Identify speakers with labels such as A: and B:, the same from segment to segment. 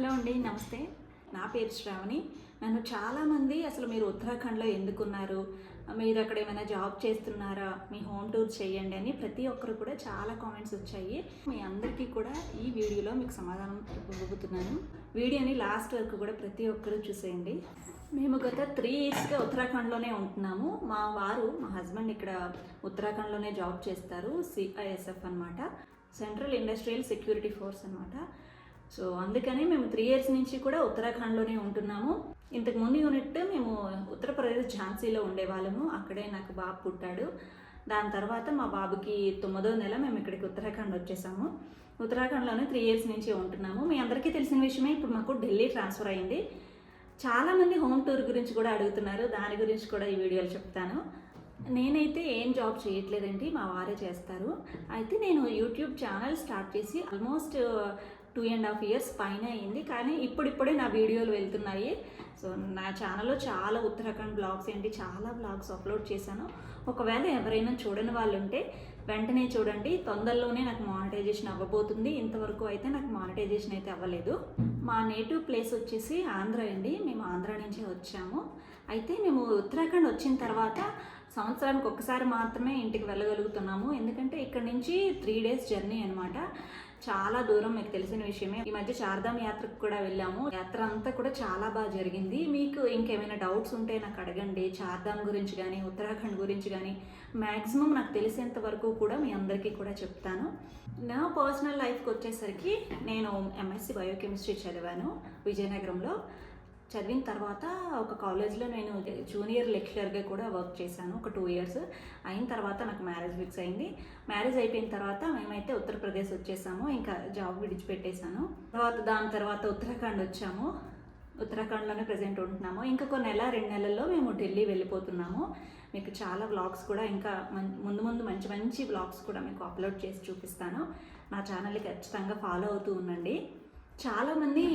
A: Hello అండి నమస్తే. నా పేరు శ్రావణి. నన్ను చాలామంది అసలు మీరు ఉత్తరాఖండ్లో ఎందుకున్నారు? మీరు అక్కడ ఏమైనా జాబ్ చేస్తున్నారా? మీ హోమ్ టూర్ చేయండి అని ప్రతి ఒక్కరు కూడా చాలా కామెంట్స్ వచ్చాయి. మీ అందరికీ కూడా ఈ వీడియోలో మీకు సమాధానం ఇవ్వబోతున్నాను. వీడియోని లాస్ట్ వరకు కూడా ప్రతి ఒక్కరు చూసేయండి. మేము గత త్రీ ఇయర్స్గా ఉత్తరాఖండ్లోనే ఉంటున్నాము. మా వారు మా హస్బెండ్ ఇక్కడ ఉత్తరాఖండ్లోనే జాబ్ చేస్తారు సిఐఎస్ఎఫ్ అనమాట సెంట్రల్ ఇండస్ట్రియల్ సెక్యూరిటీ ఫోర్స్ అనమాట సో అందుకని మేము త్రీ ఇయర్స్ నుంచి కూడా ఉత్తరాఖండ్లోనే ఉంటున్నాము. ఇంతకు ముందు యూనిట్ మేము ఉత్తరప్రదేశ్ ఝాన్సీలో ఉండేవాళ్ళము. అక్కడే నాకు బాబు పుట్టాడు. దాని తర్వాత మా బాబుకి తొమ్మిదో నెల మేము ఇక్కడికి ఉత్తరాఖండ్ వచ్చేసాము. ఉత్తరాఖండ్లోనే త్రీ ఇయర్స్ నుంచి ఉంటున్నాము. మీ అందరికీ తెలిసిన విషయమే ఇప్పుడు మాకు ఢిల్లీ ట్రాన్స్ఫర్ అయింది. చాలామంది హోమ్ టూర్ గురించి కూడా అడుగుతున్నారు. దాని గురించి కూడా ఈ వీడియోలో చెప్తాను. నేనైతే ఏం జాబ్ చేయట్లేదండి మా వారే చేస్తారు. అయితే నేను యూట్యూబ్ ఛానల్ స్టార్ట్ చేసి almost two and half years పైన అయింది. కానీ ఇప్పుడిప్పుడే నా వీడియోలు వెళ్తున్నాయి. సో నా ఛానల్లో చాలా ఉత్తరాఖండ్ బ్లాగ్స్ ఏంటి చాలా బ్లాగ్స్ అప్లోడ్ చేశాను. ఒకవేళ ఎవరైనా చూడని వాళ్ళు ఉంటే వెంటనే చూడండి. తొందరలోనే నాకు మానిటైజేషన్ అవ్వబోతుంది. ఇంతవరకు అయితే నాకు మానిటైజేషన్ అయితే అవ్వలేదు. మా నేటివ్ ప్లేస్ వచ్చేసి ఆంధ్ర అండి. మేము ఆంధ్ర నుంచే వచ్చాము. అయితే మేము ఉత్తరాఖండ్ వచ్చిన తర్వాత సంవత్సరానికి ఒక్కసారి మాత్రమే ఇంటికి వెళ్ళగలుగుతున్నాము. ఎందుకంటే ఇక్కడ నుంచి త్రీ డేస్ జర్నీ అనమాట చాలా దూరం మీకు తెలిసిన విషయమే. ఈ మధ్య చార్ధామ్ యాత్రకు కూడా వెళ్ళాము. యాత్ర అంతా కూడా చాలా బాగా జరిగింది. మీకు ఇంకేమైనా డౌట్స్ ఉంటే నాకు అడగండి. చార్ధామ్ గురించి కానీ ఉత్తరాఖండ్ గురించి కానీ మ్యాక్సిమం నాకు తెలిసేంత వరకు కూడా మీ అందరికీ కూడా చెప్తాను. నా పర్సనల్ లైఫ్కి వచ్చేసరికి నేను ఎంఎస్సి బయోకెమిస్ట్రీ చదివాను విజయనగరంలో. చదివిన తర్వాత ఒక కాలేజ్లో నేను జూనియర్ లెక్చరర్గా కూడా వర్క్ చేశాను ఒక టూ ఇయర్స్. అయిన తర్వాత నాకు మ్యారేజ్ ఫిక్స్ అయింది. మ్యారేజ్ అయిపోయిన తర్వాత మేమైతే ఉత్తరప్రదేశ్ వచ్చేసాము ఇంకా జాబ్ విడిచిపెట్టేశాను. తర్వాత దాని తర్వాత ఉత్తరాఖండ్ వచ్చాము. ఉత్తరాఖండ్లోనే ప్రజెంట్ ఉంటున్నాము. ఇంకా కొన్ని నెల రెండు నెలల్లో మేము ఢిల్లీ వెళ్ళిపోతున్నాము. మీకు చాలా వ్లాగ్స్ కూడా ఇంకా ముందు ముందు మంచి మంచి వ్లాగ్స్ కూడా మీకు అప్లోడ్ చేసి చూపిస్తాను. నా ఛానల్ని ఖచ్చితంగా ఫాలో అవుతూ ఉండండి. చాలామంది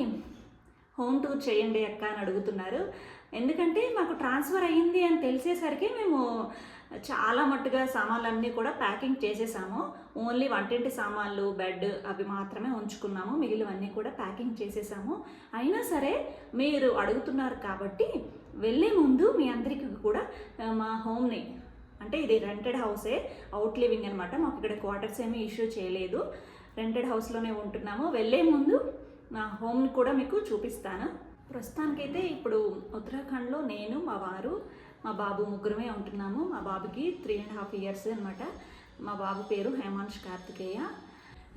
A: హోమ్ టూర్ చేయండి అక్క అని అడుగుతున్నారు. ఎందుకంటే మాకు ట్రాన్స్ఫర్ అయ్యింది అని తెలిసేసరికి మేము చాలా మట్టుగా సామాన్లన్నీ కూడా ప్యాకింగ్ చేసేసాము. ఓన్లీ వంటింటి సామాన్లు బెడ్ అవి మాత్రమే ఉంచుకున్నాము. మిగిలివన్నీ కూడా ప్యాకింగ్ చేసేసాము. అయినా సరే మీరు అడుగుతున్నారు కాబట్టి వెళ్ళే ముందు మీ అందరికీ కూడా మా హోమ్ని అంటే ఇది రెంటెడ్ హౌసే అవుట్ లివింగ్ అనమాట మాకు ఇక్కడ క్వార్టర్స్ ఏమీ ఇష్యూ చేయలేదు. రెంటెడ్ హౌస్లోనే ఉంటున్నాము. వెళ్ళే ముందు నా హోమ్ని కూడా మీకు చూపిస్తాను. ప్రస్తుతానికైతే ఇప్పుడు ఉత్తరాఖండ్లో నేను మా వారు మా బాబు ముగ్గురమే ఉంటున్నాము. మా బాబుకి త్రీ అండ్ హాఫ్ ఇయర్స్ అనమాట మా బాబు పేరు హేమాంష్ కార్తికేయ.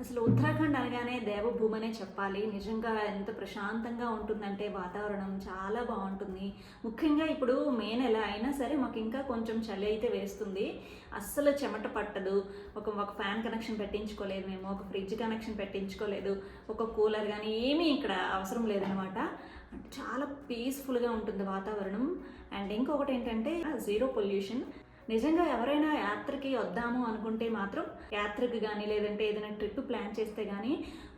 A: అసలు ఉత్తరాఖండ్ అనగానే దేవభూమనే చెప్పాలి. నిజంగా ఎంత ప్రశాంతంగా ఉంటుందంటే వాతావరణం చాలా బాగుంటుంది. ముఖ్యంగా ఇప్పుడు మే నెల అయినా సరే మాకు ఇంకా కొంచెం చలి అయితే వేస్తుంది. అస్సలు చెమట పట్టదు. ఒక ఒక ఫ్యాన్ కనెక్షన్ పెట్టించుకోలేదు మేము ఒక ఫ్రిడ్జ్ కనెక్షన్ పెట్టించుకోలేదు ఒక కూలర్ కానీ ఏమీ ఇక్కడ అవసరం లేదనమాట చాలా పీస్ఫుల్గా ఉంటుంది వాతావరణం. అండ్ ఇంకొకటి ఏంటంటే జీరో పొల్యూషన్ నిజంగా ఎవరైనా యాత్రకి వద్దాము అనుకుంటే మాత్రం యాత్రకు కానీ లేదంటే ఏదైనా ట్రిప్ ప్లాన్ చేస్తే కానీ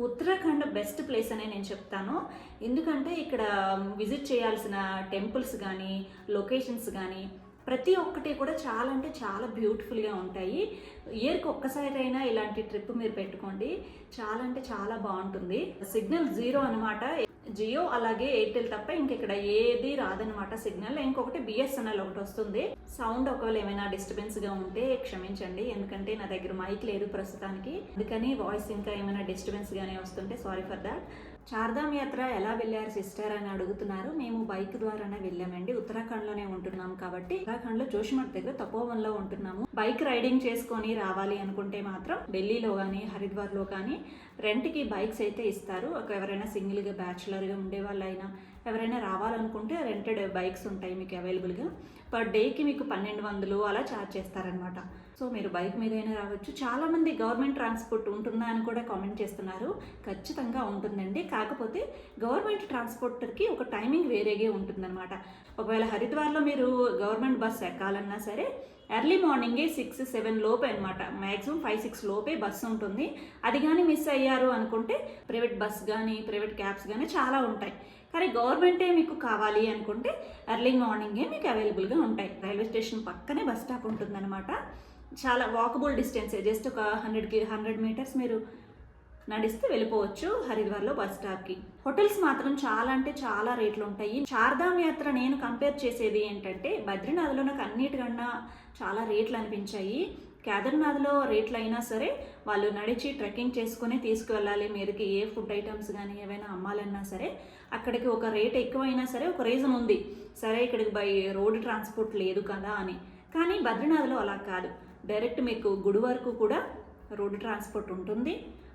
A: ఉత్తరాఖండ్ బెస్ట్ ప్లేస్ అనే నేను చెప్తాను. ఎందుకంటే ఇక్కడ విజిట్ చేయాల్సిన టెంపుల్స్ కానీ లొకేషన్స్ కానీ ప్రతి ఒక్కటి కూడా చాలా అంటే చాలా బ్యూటిఫుల్గా ఉంటాయి. ఇయర్కి ఒక్కసారి అయినా ఇలాంటి ట్రిప్ మీరు పెట్టుకోండి. చాలా అంటే చాలా బాగుంటుంది. సిగ్నల్ జీరో అనమాట జియో అలాగే ఎయిర్టెల్ తప్ప ఇంకెక్కడ ఏది రాదనమాట సిగ్నల్. ఇంకొకటి బిఎస్ఎన్ఎల్ ఒకటి వస్తుంది. సౌండ్ ఒకవేళ ఏమైనా డిస్టర్బెన్స్గా ఉంటే క్షమించండి ఎందుకంటే నా దగ్గర మైక్ లేదు ప్రస్తుతానికి. అందుకని వాయిస్ ఇంకా ఏమైనా డిస్టర్బెన్స్ గానే వస్తుంటే సారీ ఫర్ దాట్ చార్ధామ్ యాత్ర ఎలా వెళ్ళారు సిస్టర్ అని అడుగుతున్నారు. మేము బైక్ ద్వారానే వెళ్ళామండి. ఉత్తరాఖండ్లోనే ఉంటున్నాం కాబట్టి ఉత్తరాఖండ్లో జోషిమఠ్ దగ్గర తపోవన్లో ఉంటున్నాము. బైక్ రైడింగ్ చేసుకొని రావాలి అనుకుంటే మాత్రం ఢిల్లీలో కానీ హరిద్వార్లో కానీ రెంట్కి బైక్స్ అయితే ఇస్తారు. ఒక ఎవరైనా సింగిల్గా బ్యాచులర్గా ఉండే వాళ్ళైనా ఎవరైనా రావాలనుకుంటే రెంటెడ్ బైక్స్ ఉంటాయి మీకు అవైలబుల్గా. పర్ డేకి మీకు పన్నెండు వందలు అలా ఛార్జ్ చేస్తారనమాట సో మీరు బైక్ మీదైనా రావచ్చు. చాలామంది గవర్నమెంట్ ట్రాన్స్పోర్ట్ ఉంటుందా అని కూడా కామెంట్ చేస్తున్నారు. ఖచ్చితంగా ఉంటుందండి. కాకపోతే గవర్నమెంట్ ట్రాన్స్పోర్టర్కి ఒక టైమింగ్ వేరేగా ఉంటుందన్నమాట. ఒకవేళ హరిద్వార్లో మీరు గవర్నమెంట్ బస్ ఎక్కాలన్నా సరే ఎర్లీ మార్నింగే సిక్స్ సెవెన్ లోపే అనమాట మ్యాక్సిమం ఫైవ్ సిక్స్ లోపే బస్సు ఉంటుంది. అది కానీ మిస్ అయ్యారు అనుకుంటే ప్రైవేట్ బస్ కానీ ప్రైవేట్ క్యాబ్స్ కానీ చాలా ఉంటాయి. కానీ గవర్నమెంటే మీకు కావాలి అనుకుంటే ఎర్లీ మార్నింగే మీకు అవైలబుల్గా ఉంటాయి. రైల్వే స్టేషన్ పక్కనే బస్ స్టాప్ ఉంటుందన్నమాట. చాలా వాకబుల్ డిస్టెన్సే. జస్ట్ ఒక హండ్రెడ్కి హండ్రెడ్ మీటర్స్ మీరు నడిస్తే వెళ్ళిపోవచ్చు హరిద్వార్లో బస్ స్టాప్కి. హోటల్స్ మాత్రం చాలా అంటే చాలా రేట్లు ఉంటాయి చార్ధామ్ యాత్ర నేను కంపేర్ చేసేది ఏంటంటే బద్రీనాథ్లో నాకు అన్నిటికన్నా చాలా రేట్లు అనిపించాయి కేదార్నాథ్లో రేట్లు అయినా సరే వాళ్ళు నడిచి ట్రెక్కింగ్ చేసుకుని తీసుకువెళ్ళాలి. మీరుకి ఏ ఫుడ్ ఐటమ్స్ కానీ ఏవైనా అమ్మాలన్నా సరే అక్కడికి ఒక రేట్ ఎక్కువైనా సరే ఒక రీజన్ ఉంది. సరే ఇక్కడికి బై రోడ్డు ట్రాన్స్పోర్ట్ లేదు కదా అని. కానీ బద్రీనాథ్లో అలా కాదు. డైరెక్ట్ మీకు గుడి వరకు కూడా రోడ్డు ట్రాన్స్పోర్ట్ ఉంటుంది.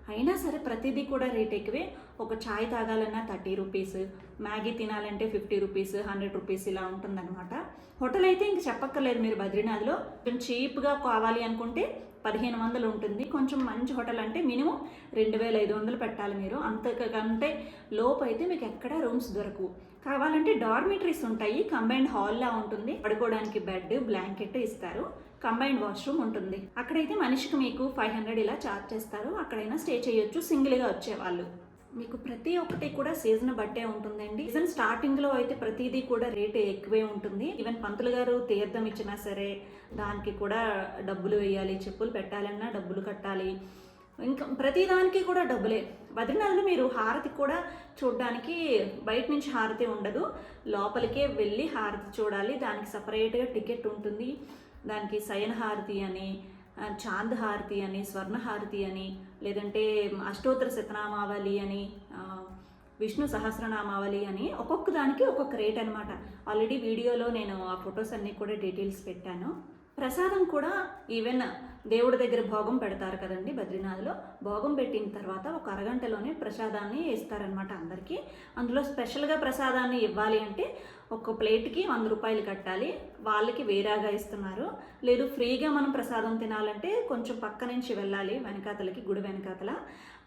A: అయినా సరే ప్రతిదీ కూడా రేట్ ఎక్కువే. ఒక చాయ్ తాగాలన్నా థర్టీ రూపీస్ మ్యాగీ తినాలంటే ఫిఫ్టీ రూపీస్ హండ్రెడ్ రూపీస్ ఇలా ఉంటుందన్నమాట. హోటల్ అయితే ఇంక చెప్పక్కర్లేదు మీరు బద్రీనాథ్లో. కొంచెం చీప్గా కావాలి అనుకుంటే పదిహేను వందలు ఉంటుంది. కొంచెం మంచి హోటల్ అంటే మినిమం రెండు వేల ఐదు వందలు పెట్టాలి మీరు. అంతకంటే లోపు అయితే మీకు ఎక్కడ రూమ్స్ దొరకవు. కావాలంటే డార్మిటరీస్ ఉంటాయి. కంబైన్డ్ హాల్లా ఉంటుంది. పడుకోవడానికి బెడ్ బ్లాంకెట్ ఇస్తారు. కంబైన్డ్ వాష్రూమ్ ఉంటుంది. అక్కడైతే మనిషికి మీకు ఫైవ్ హండ్రెడ్ ఇలా ఛార్జ్ చేస్తారు. అక్కడైనా స్టే చేయొచ్చు. సింగిల్గా వచ్చేవాళ్ళు. మీకు ప్రతి ఒక్కటి కూడా సీజన్ బట్టే ఉంటుందండి. సీజన్ స్టార్టింగ్లో అయితే ప్రతిదీ కూడా రేట్ ఎక్కువే ఉంటుంది. ఈవెన్ పంతులు గారు తీర్థం ఇచ్చినా సరే దానికి కూడా డబ్బులు వేయాలి చెప్పులు పెట్టాలన్నా డబ్బులు కట్టాలి. ఇంకా ప్రతిదానికి కూడా డబ్బులే. బద్రీనాథ్లో మీరు హారతి కూడా చూడడానికి బయట నుంచి హారతి ఉండదు. లోపలికే వెళ్ళి హారతి చూడాలి. దానికి సపరేట్గా టికెట్ ఉంటుంది. దానికి శయనహారతి అని చాంద్ హారతి అని స్వర్ణ హారతి అని లేదంటే అష్టోత్తర శతనామావళి అని విష్ణు సహస్రనామావళి అని ఒక్కొక్క దానికి ఒక్కొక్క రేట్ అనమాట ఆల్రెడీ వీడియోలో నేను ఆ ఫొటోస్ అన్నీ కూడా డీటెయిల్స్ పెట్టాను. ప్రసాదం కూడా ఈవెన్ దేవుడి దగ్గర భోగం పెడతారు కదండి బద్రీనాథ్లో. భోగం పెట్టిన తర్వాత ఒక అరగంటలోనే ప్రసాదాన్ని ఇస్తారనమాట అందరికీ. అందులో స్పెషల్గా ప్రసాదాన్ని ఇవ్వాలి అంటే ఒక ప్లేట్కి వంద రూపాయలు కట్టాలి. వాళ్ళకి వేరాగా ఇస్తున్నారు. లేదు ఫ్రీగా మనం ప్రసాదం తినాలంటే కొంచెం పక్క నుంచి వెళ్ళాలి వెనకాతలకి గుడి వెనకాతల.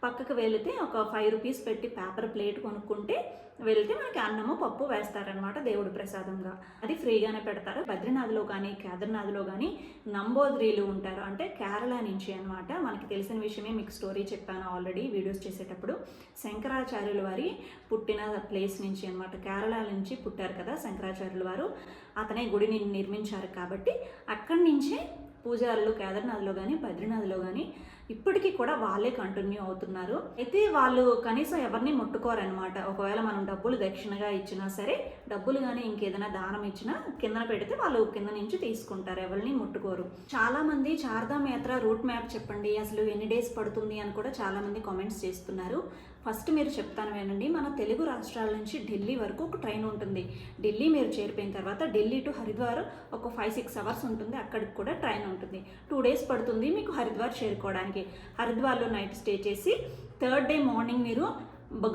A: పక్కకు వెళితే ఒక ఫైవ్ రూపీస్ పెట్టి పేపర్ ప్లేట్ కొనుక్కుంటే వెళ్తే మనకి అన్నము పప్పు వేస్తారనమాట దేవుడి ప్రసాదంగా. అది ఫ్రీగానే పెడతారు. బద్రీనాథ్లో కానీ కేదార్నాథ్లో కానీ నంబోద్రీలు ఉంటారు. అంటే కేరళ నుంచి అన్నమాట. మనకి తెలిసిన విషయమే మీకు స్టోరీ చెప్పాను ఆల్రెడీ వీడియోస్ చేసేటప్పుడు. శంకరాచార్యుల వారి పుట్టిన ప్లేస్ నుంచి అన్నమాట. కేరళ నుంచి పుట్టారు కదా శంకరాచార్యుల వారు. అతనే గుడిని నిర్మించారు కాబట్టి అక్కడి నుంచే పూజారులు కేదార్నాథ్లో కానీ బద్రీనాథ్లో కానీ ఇప్పటికీ కూడా వాళ్ళే కంటిన్యూ అవుతున్నారు. అయితే వాళ్ళు కనీసం ఎవరిని ముట్టుకోరనమాట ఒకవేళ మనం డబ్బులు దక్షిణగా ఇచ్చినా సరే డబ్బులు కానీ ఇంకేదైనా దానం ఇచ్చినా కిందన పెడితే వాళ్ళు కింద నుంచి తీసుకుంటారు. ఎవరిని ముట్టుకోరు. చాలా మంది చార్ధామ్ యాత్ర రూట్ మ్యాప్ చెప్పండి అసలు ఎన్ని డేస్ పడుతుంది అని కూడా చాలా మంది కామెంట్స్ చేస్తున్నారు. ఫస్ట్ మీరు చెప్తాను వినండి మన తెలుగు రాష్ట్రాల నుంచి ఢిల్లీ వరకు ఒక ట్రైన్ ఉంటుంది. ఢిల్లీ మీరు చేరిపోయిన తర్వాత ఢిల్లీ టు హరిద్వార్ ఒక ఫైవ్ సిక్స్ అవర్స్ ఉంటుంది. అక్కడికి కూడా ట్రైన్ ఉంటుంది. టూ డేస్ పడుతుంది మీకు హరిద్వార్ చేరుకోవడానికి. హరిద్వార్లో నైట్ స్టే చేసి థర్డ్ డే మార్నింగ్ మీరు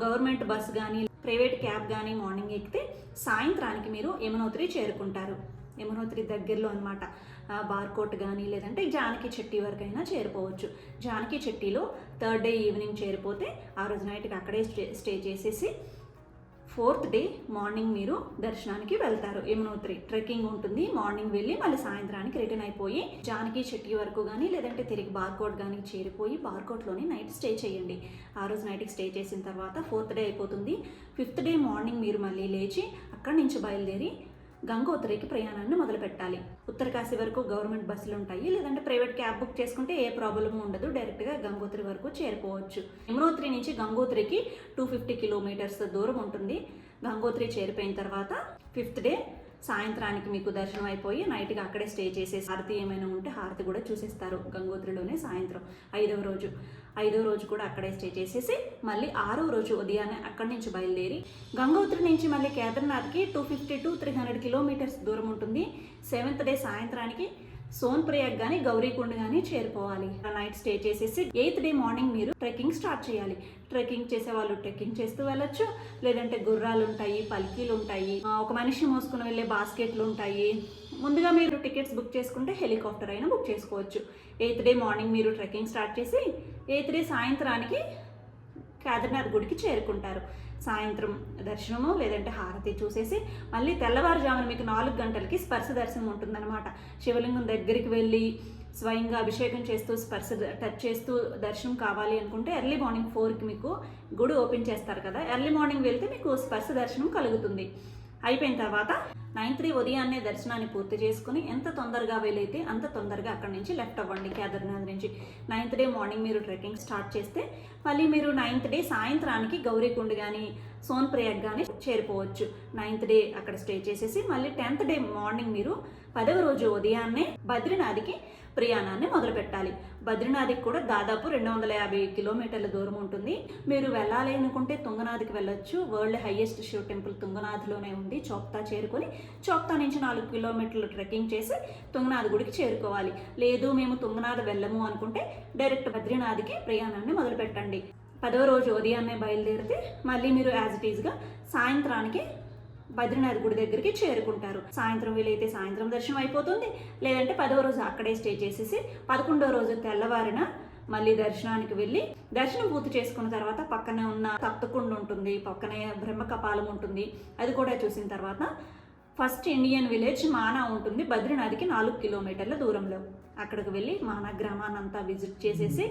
A: గవర్నమెంట్ బస్ కానీ ప్రైవేట్ క్యాబ్ కానీ మార్నింగ్ ఎక్కితే సాయంత్రానికి మీరు యమునోత్రి చేరుకుంటారు. యమునోత్రి దగ్గరలో అనమాట బార్కోట్ కానీ లేదంటే జానకి చెట్టి వరకైనా చేరిపోవచ్చు జానకి చెట్టిలో థర్డ్ డే ఈవినింగ్ చేరిపోతే ఆ రోజు నైట్కి అక్కడే స్టే స్టే చేసేసి ఫోర్త్ డే మార్నింగ్ మీరు దర్శనానికి వెళ్తారు. యమునోత్రి ట్రెక్కింగ్ ఉంటుంది. మార్నింగ్ వెళ్ళి మళ్ళీ సాయంత్రానికి రిటర్న్ అయిపోయి జానకి చెట్టి వరకు కానీ లేదంటే తిరిగి బార్కోట్ కానీ చేరిపోయి బార్కోట్లోనే నైట్ స్టే చేయండి. ఆ రోజు నైట్కి స్టే చేసిన తర్వాత ఫోర్త్ డే అయిపోతుంది. ఫిఫ్త్ డే మార్నింగ్ మీరు మళ్ళీ లేచి అక్కడి నుంచి బయలుదేరి గంగోత్రికి ప్రయాణాన్ని మొదలుపెట్టాలి. ఉత్తరకాశీ వరకు గవర్నమెంట్ బస్సులు ఉంటాయి. లేదంటే ప్రైవేట్ క్యాబ్ బుక్ చేసుకుంటే ఏ ప్రాబ్లం ఉండదు. డైరెక్ట్గా గంగోత్రి వరకు చేరిపోవచ్చు యమునోత్రి నుంచి గంగోత్రికి టూ ఫిఫ్టీ కిలోమీటర్స్ దూరం ఉంటుంది. గంగోత్రి చేరిపోయిన తర్వాత ఫిఫ్త్ డే సాయంత్రానికి మీకు దర్శనం అయిపోయి నైట్గా అక్కడే స్టే చేసేసి హారతి ఏమైనా ఉంటే హారతి కూడా చూసేస్తారు. గంగోత్రిలోనే సాయంత్రం ఐదవ రోజు. ఐదవ రోజు కూడా అక్కడే స్టే చేసేసి మళ్ళీ ఆరో రోజు ఉదయాన్నే అక్కడి నుంచి బయలుదేరి గంగోత్రి నుంచి మళ్ళీ కేదార్నాథ్కి two fifty to three hundred kilometres దూరం ఉంటుంది. సెవెంత్ డే సాయంత్రానికి సోన్ప్రయాగ్ కానీ గౌరీకుండ్ కానీ చేరిపోవాలి నైట్ స్టే చేసేసి ఎయిత్ డే మార్నింగ్ మీరు ట్రెక్కింగ్ స్టార్ట్ చేయాలి. ట్రెక్కింగ్ చేసే వాళ్ళు ట్రెక్కింగ్ చేస్తూ వెళ్ళొచ్చు. లేదంటే గుర్రాలు ఉంటాయి పల్కీలు ఉంటాయి ఒక మనిషి మోసుకుని వెళ్ళే బాస్కెట్లు ఉంటాయి ముందుగా మీరు టికెట్స్ బుక్ చేసుకుంటే హెలికాప్టర్ అయినా బుక్ చేసుకోవచ్చు. ఎయిత్ డే మార్నింగ్ మీరు ట్రెక్కింగ్ స్టార్ట్ చేసి ఎయిత్ డే సాయంత్రానికి కేదార్నాథ్ గుడికి చేరుకుంటారు. సాయంత్రం దర్శనము లేదంటే హారతి చూసేసి మళ్ళీ తెల్లవారుజామున మీకు నాలుగు గంటలకి స్పర్శ దర్శనం ఉంటుందన్నమాట. శివలింగం దగ్గరికి వెళ్ళి స్వయంగా అభిషేకం చేస్తూ స్పర్శ టచ్ చేస్తూ దర్శనం కావాలి అనుకుంటే ఎర్లీ మార్నింగ్ ఫోర్కి మీకు గుడి ఓపెన్ చేస్తారు కదా. ఎర్లీ మార్నింగ్ వెళ్తే మీకు స్పర్శ దర్శనం కలుగుతుంది. అయిపోయిన తర్వాత నైన్త్ డే ఉదయాన్నే దర్శనాన్ని పూర్తి చేసుకుని ఎంత తొందరగా వీలైతే అంత తొందరగా అక్కడి నుంచి లెఫ్ట్ అవ్వండి కేదార్నాథ్ నుంచి నైన్త్ డే మార్నింగ్ మీరు ట్రెక్కింగ్ స్టార్ట్ చేస్తే మళ్ళీ మీరు నైన్త్ డే సాయంత్రానికి గౌరీకుండ్ కానీ సోన్ ప్రయాగ్ కానీ చేరిపోవచ్చు. నైన్త్ డే అక్కడ స్టే చేసేసి మళ్ళీ టెన్త్ డే మార్నింగ్ మీరు పదవ రోజు ఉదయాన్నే బద్రీనాథ్కి ప్రయాణాన్ని మొదలుపెట్టాలి. బద్రీనాథికి బద్రీనాథ్కి కూడా దాదాపు రెండు వందల యాభై కిలోమీటర్ల దూరం ఉంటుంది. మీరు వెళ్ళాలి అనుకుంటే తుంగనాథ్కి వెళ్ళొచ్చు. వరల్డ్ హైయెస్ట్ శివ టెంపుల్ తుంగనాథ్లోనే ఉంది. చోప్తా చేరుకొని చోప్తా నుంచి నాలుగు కిలోమీటర్లు ట్రెక్కింగ్ చేసి తుంగనాథ్ గుడికి చేరుకోవాలి. లేదు మేము తుంగనాథ్ వెళ్ళము అనుకుంటే డైరెక్ట్ బద్రీనాథ్కి ప్రయాణాన్ని మొదలుపెట్టండి. పదవ రోజు ఉదయాన్నే బయలుదేరితే మళ్ళీ మీరు యాజ్ ఇట్ ఈజ్గా సాయంత్రానికి బద్రీనాథ్ గుడి దగ్గరికి చేరుకుంటారు. సాయంత్రం వీలైతే సాయంత్రం దర్శనం అయిపోతుంది. లేదంటే పదవ రోజు అక్కడే స్టే చేసేసి పదకొండవ రోజు తెల్లవారిన మళ్ళీ దర్శనానికి వెళ్ళి దర్శనం పూర్తి చేసుకున్న తర్వాత పక్కనే ఉన్న తప్తకుండ ఉంటుంది. పక్కనే బ్రహ్మకపాలం ఉంటుంది. అది కూడా చూసిన తర్వాత ఫస్ట్ ఇండియన్ విలేజ్ మానా ఉంటుంది. బద్రీనాథ్కి నాలుగు కిలోమీటర్ల దూరంలో. అక్కడికి వెళ్ళి మానా గ్రామాన్ని అంతా విజిట్ చేసేసి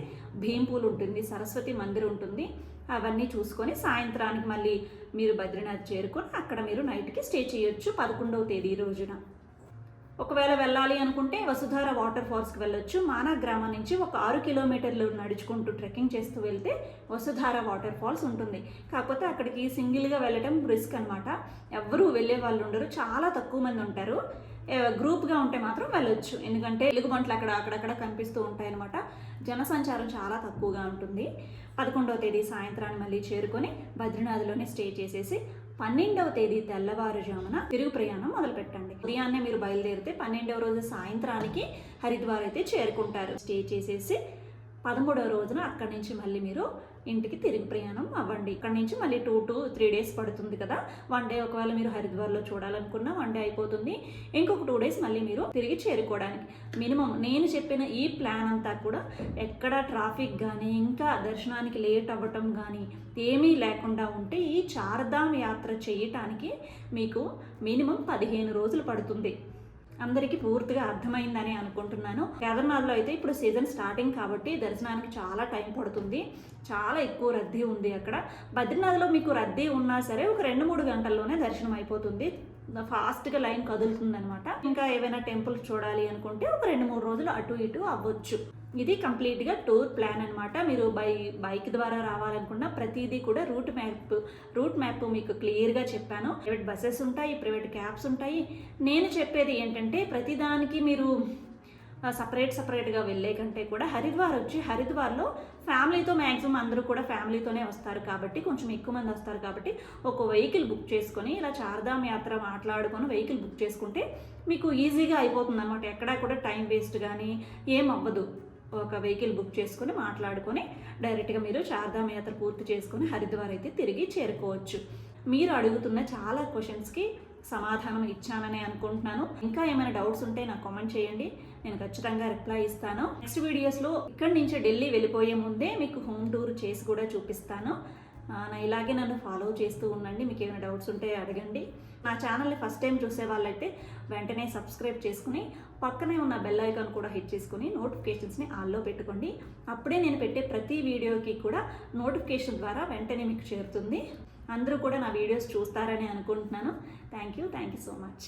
A: భీంపూల్ ఉంటుంది. సరస్వతి మందిర్ ఉంటుంది. అవన్నీ చూసుకొని సాయంత్రానికి మళ్ళీ మీరు బద్రీనాథ్ చేరుకొని అక్కడ మీరు నైట్కి స్టే చేయొచ్చు పదకొండవ తేదీ రోజున. ఒకవేళ వెళ్ళాలి అనుకుంటే వసుధార వాటర్ ఫాల్స్కి వెళ్ళొచ్చు. మానా గ్రామం నుంచి ఒక ఆరు కిలోమీటర్లు నడుచుకుంటూ ట్రెక్కింగ్ చేస్తూ వెళ్తే వసుధార వాటర్ ఫాల్స్ ఉంటుంది. కాకపోతే అక్కడికి సింగిల్గా వెళ్ళటం రిస్క్ అనమాట ఎవ్వరూ వెళ్ళే వాళ్ళు ఉండరు. చాలా తక్కువ మంది ఉంటారు. గ్రూప్గా ఉంటే మాత్రం వెళ్ళొచ్చు. ఎందుకంటే ఎలుగుబంట్లు అక్కడ అక్కడక్కడ కనిపిస్తూ ఉంటాయి అనమాట జనసంచారం చాలా తక్కువగా ఉంటుంది. పదకొండవ తేదీ సాయంత్రాన్ని మళ్ళీ చేరుకొని బద్రీనాథ్లోనే స్టే చేసేసి పన్నెండవ తేదీ తెల్లవారుజామున తిరుగు ప్రయాణం మొదలు పెట్టండి ఉదయాన్నే మీరు బయలుదేరితే పన్నెండవ రోజు సాయంత్రానికి హరిద్వార్ అయితే చేరుకుంటారు. స్టే చేసేసి పదమూడవ రోజున అక్కడి నుంచి మళ్ళీ మీరు ఇంటికి తిరిగి ప్రయాణం అవ్వండి. ఇక్కడ నుంచి మళ్ళీ టూ టు త్రీ డేస్ పడుతుంది కదా. వన్ డే ఒకవేళ మీరు హరిద్వార్లో చూడాలనుకున్నా వన్ డే అయిపోతుంది. ఇంకొక టూ డేస్ మళ్ళీ మీరు తిరిగి చేరుకోవడానికి. మినిమం నేను చెప్పిన ఈ ప్లాన్ అంతా కూడా ఎక్కడ ట్రాఫిక్ కానీ ఇంకా దర్శనానికి లేట్ అవ్వటం కానీ ఏమీ లేకుండా ఉంటే ఈ చార్ధామ్ యాత్ర చేయటానికి మీకు మినిమం పదిహేను రోజులు పడుతుంది. అందరికీ పూర్తిగా అర్థమైందని అనుకుంటున్నాను. కేదార్నాథ్లో అయితే ఇప్పుడు సీజన్ స్టార్టింగ్ కాబట్టి దర్శనానికి చాలా టైం పడుతుంది. చాలా ఎక్కువ రద్దీ ఉంది అక్కడ. బద్రీనాథ్లో మీకు రద్దీ ఉన్నా సరే ఒక రెండు మూడు గంటల్లోనే దర్శనం అయిపోతుంది. ఫాస్ట్గా లైన్ కదులుతుంది అనమాట ఇంకా ఏవైనా టెంపుల్ చూడాలి అనుకుంటే ఒక రెండు మూడు రోజులు అటు ఇటు అవ్వచ్చు. ఇది కంప్లీట్గా టూర్ ప్లాన్ అనమాట మీరు బై బైక్ ద్వారా రావాలనుకున్న ప్రతిదీ కూడా రూట్ మ్యాప్ రూట్ మ్యాప్ మీకు క్లియర్గా చెప్పాను. ప్రైవేట్ బస్సెస్ ఉంటాయి ప్రైవేట్ క్యాబ్స్ ఉంటాయి. నేను చెప్పేది ఏంటంటే ప్రతిదానికి మీరు సపరేట్ సపరేట్గా వెళ్ళే కంటే కూడా హరిద్వార్ వచ్చి హరిద్వార్లో ఫ్యామిలీతో మ్యాక్సిమం అందరూ కూడా ఫ్యామిలీతోనే వస్తారు కాబట్టి కొంచెం ఎక్కువ మంది వస్తారు కాబట్టి ఒక వెహికల్ బుక్ చేసుకొని ఇలా చార్ధామ్ యాత్ర మాట్లాడుకొని వెహికల్ బుక్ చేసుకుంటే మీకు ఈజీగా అయిపోతుంది అనమాట ఎక్కడా కూడా టైం వేస్ట్ కానీ ఏం అవ్వదు. ఒక వెహికల్ బుక్ చేసుకుని మాట్లాడుకొని డైరెక్ట్గా మీరు చార్ధామ్ యాత్ర పూర్తి చేసుకుని హరిద్వార్ అయితే తిరిగి చేరుకోవచ్చు. మీరు అడుగుతున్న చాలా క్వశ్చన్స్కి సమాధానం ఇచ్చానని అనుకుంటున్నాను. ఇంకా ఏమైనా డౌట్స్ ఉంటే నాకు కామెంట్ చేయండి. నేను ఖచ్చితంగా రిప్లై ఇస్తాను. నెక్స్ట్ వీడియోస్లో ఇక్కడి నుంచి ఢిల్లీ వెళ్ళిపోయే ముందే మీకు హోమ్ టూర్ చేసి కూడా చూపిస్తాను. నా ఇలాగే నన్ను ఫాలో చేస్తూ ఉండండి. మీకు ఏమైనా డౌట్స్ ఉంటే అడగండి. నా ఛానల్ని ఫస్ట్ టైం చూసే వాళ్ళైతే వెంటనే సబ్స్క్రైబ్ చేసుకుని పక్కనే ఉన్న బెల్ ఐకాన్ కూడా హిట్ చేసుకుని నోటిఫికేషన్స్ని ఆల్లో పెట్టుకోండి. అప్పుడే నేను పెట్టే ప్రతి వీడియోకి కూడా నోటిఫికేషన్ ద్వారా వెంటనే మీకు చేరుతుంది. అందరూ కూడా నా వీడియోస్ చూస్తారని అనుకుంటున్నాను. Thank you thank you so much